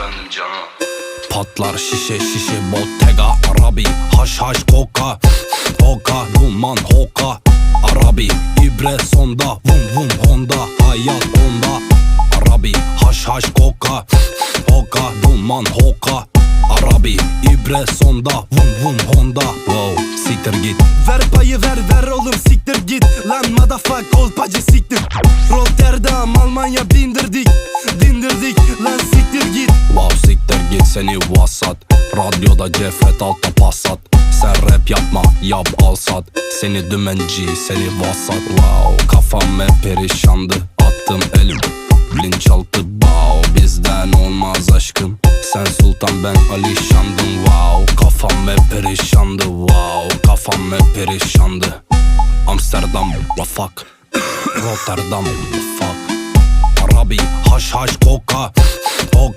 Efendim canım. Patlar şişe şişe Bottega Arabi. Haş haş koka Hoka duman hoka. Arabi ibre sonda Vum vum Honda. Hayat onda Arabi. Haş haş koka Hoka duman hoka. Arabi ibre sonda Vum vum Honda. Wow siktir git. Ver payı ver ver oğlum siktir git. Lan motherfuck kolpacı siktir. Rotterdam Almanya bindirdik seni vasat. Radyoda cefret altta passat. Sen rap yapma yap al sat. Seni dümenci seni vasat. Wow kafam hep perişandı. Attım elim bilinçaltı Wow bizden olmaz aşkım. Sen sultan ben alişandım. Wow kafam hep perişandı. Wow kafam hep perişandı. Amsterdam fuck Rotterdam fuck Arabi haş haş koka. Hoka